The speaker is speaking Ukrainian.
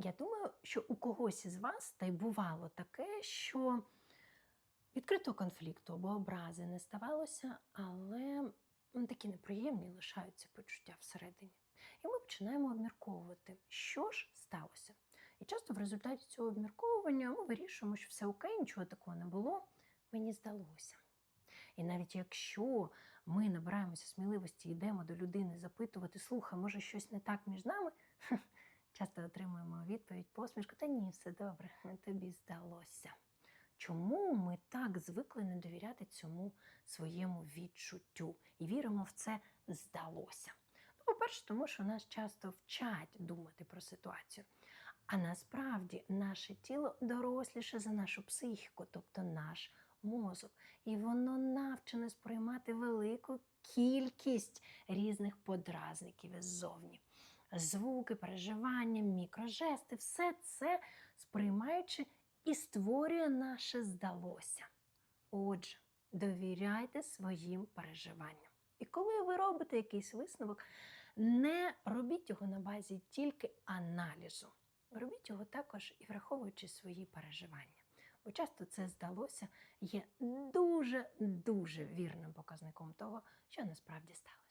Я думаю, що у когось із вас та й бувало таке, що відкритого конфлікту або образи не ставалося, але такі неприємні лишаються почуття всередині. І ми починаємо обмірковувати, що ж сталося. І часто в результаті цього обмірковування ми вирішуємо, що все окей, нічого такого не було, мені здалося. І навіть якщо ми набираємося сміливості і йдемо до людини запитувати, слухай, може щось не так між нами, часто отримуємо відповідь посмішку, та ні, все добре, тобі здалося. Чому ми так звикли не довіряти цьому своєму відчуттю і віримо в це здалося? Ну, по-перше, тому що нас часто вчать думати про ситуацію. А насправді наше тіло доросліше за нашу психіку, тобто наш мозок. І воно навчене сприймати велику кількість різних подразників іззовні. Звуки, переживання, мікрожести, все це сприймаючи і створює наше здалося. Отже, довіряйте своїм переживанням. І коли ви робите якийсь висновок, не робіть його на базі тільки аналізу. Робіть його також і враховуючи свої переживання. Бо часто це здалося є дуже-дуже вірним показником того, що насправді сталося.